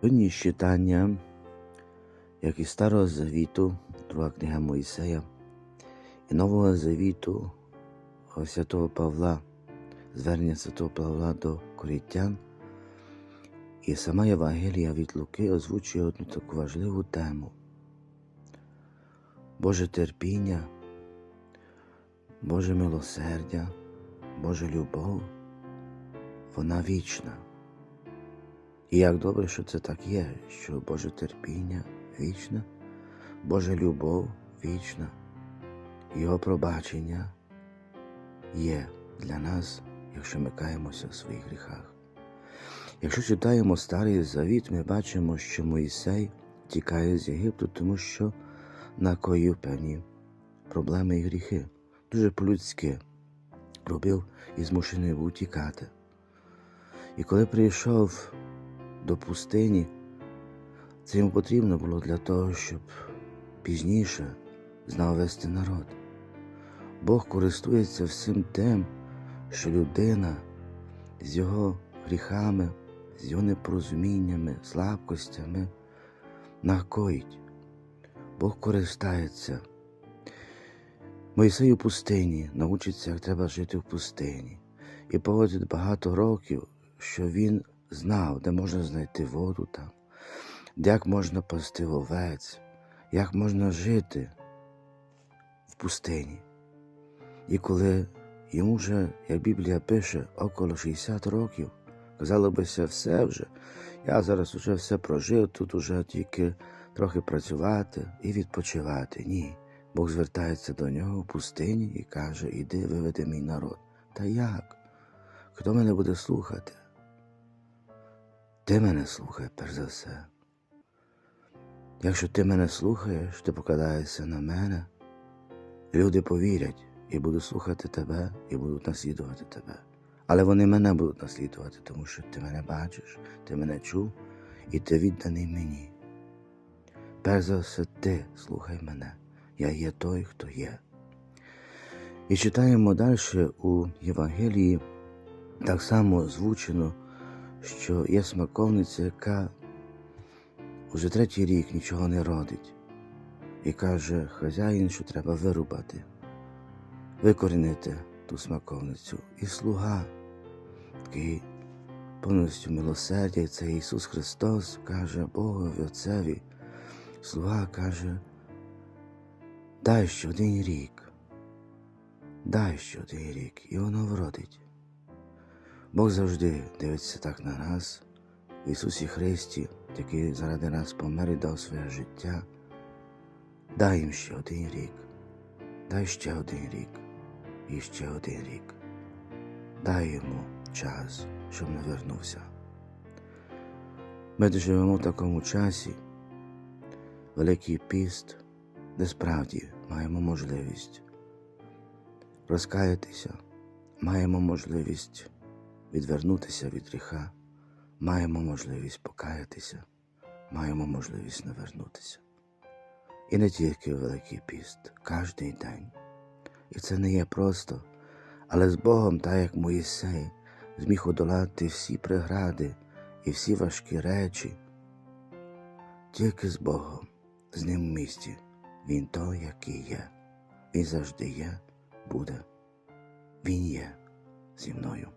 Сьогодні читання, як із Старого Завіту, друга книга Моїсея, і Нового Завіту святого Павла, звернення святого Павла до корінтян. І сама Євангелія від Луки озвучує одну таку важливу тему. Боже терпіння, Боже милосердя, Божа любов, вона вічна. І як добре, що це так є, що Боже терпіння вічне, Божа любов вічна, Його пробачення є для нас, якщо ми каємося в своїх гріхах. Якщо читаємо Старий Завіт, ми бачимо, що Моїсей тікає з Єгипту, тому що накоїв певні проблеми і гріхи. Дуже по-людськи робив і змушений був тікати. І коли прийшов до пустині, це йому потрібно було для того, щоб пізніше знав вести народ. Бог користується всім тим, що людина з його гріхами, з його непорозуміннями, слабкостями накоїть. Бог користається. Мойсей у пустині навчиться, як треба жити в пустині, і поводить багато років, що він знав, де можна знайти воду там, де як можна пасти овець, як можна жити в пустині. І коли йому вже, як Біблія пише, около 60 років, казало бися, все вже, я зараз вже все прожив, тут уже тільки трохи працювати і відпочивати. Ні. Бог звертається до нього в пустині і каже: Іди, виведи мій народ. Та як? Хто мене буде слухати? Ти мене слухай, перш за все. Якщо ти мене слухаєш, ти покладаєшся на мене, люди повірять і будуть слухати тебе, і будуть наслідувати тебе. Але вони мене будуть наслідувати, тому що ти мене бачиш, ти мене чув, і ти відданий мені. Перш за все, ти слухай мене, я є той, хто є. І читаємо далі у Євангелії так само озвучено, що є смаковниця, яка уже третій рік нічого не родить, і каже хазяїн, що треба вирубати, викорінити ту смаковницю. І слуга, такий повністю милосердя, це Ісус Христос каже Богові Отцеві, слуга каже, дай ще один рік, дай ще один рік, і воно вродить. Бог завжди дивиться так на нас, в Ісусі Христі, який заради нас помер і дав своє життя. Дай їм ще один рік, дай ще один рік і ще один рік. Дай йому час, щоб не вернувся. Ми живемо в такому часі, Великий піст, де справді маємо можливість розкаятися, маємо можливість відвернутися від гріха, маємо можливість покаятися, маємо можливість навернутися. І не тільки Великий піст, кожний день. І це не є просто, але з Богом, так як Моїсей, зміг одолати всі прегради і всі важкі речі. Тільки з Богом, з ним в місті, Він той, який є. Він завжди є, буде. Він є зі мною.